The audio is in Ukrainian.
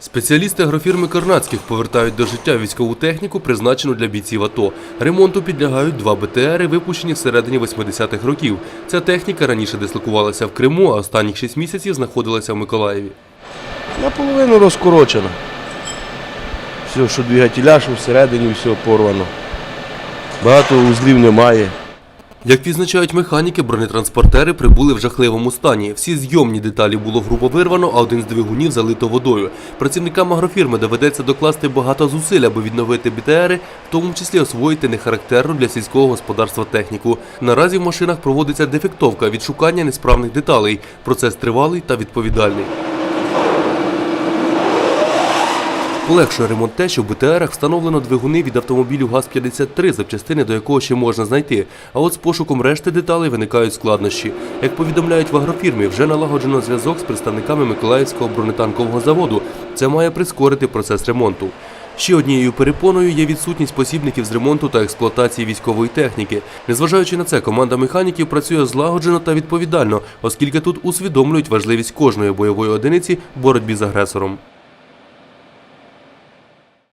Спеціалісти агрофірми Карнацьких повертають до життя військову техніку, призначену для бійців АТО. Ремонту підлягають два БТРи, випущені всередині 80-х років. Ця техніка раніше дислокувалася в Криму, а останніх 6 місяців знаходилася в Миколаєві. Наполовину розкорочено. Все, що двигателя, що всередині все порвано. Багато узлів немає. Як відзначають механіки, бронетранспортери прибули в жахливому стані. Всі зйомні деталі було грубо вирвано, а один з двигунів залито водою. Працівникам агрофірми доведеться докласти багато зусиль, аби відновити БТРи, в тому числі освоїти нехарактерну для сільського господарства техніку. Наразі в машинах проводиться дефектовка, відшукання несправних деталей. Процес тривалий та відповідальний. Полегшує ремонт те, що в БТРах встановлено двигуни від автомобілю ГАЗ-53, запчастини до якого ще можна знайти. А от з пошуком решти деталей виникають складнощі. Як повідомляють в агрофірмі, вже налагоджено зв'язок з представниками Миколаївського бронетанкового заводу. Це має прискорити процес ремонту. Ще однією перепоною є відсутність посібників з ремонту та експлуатації військової техніки. Незважаючи на це, команда механіків працює злагоджено та відповідально, оскільки тут усвідомлюють важливість кожної бойової одиниці в боротьбі з агресором.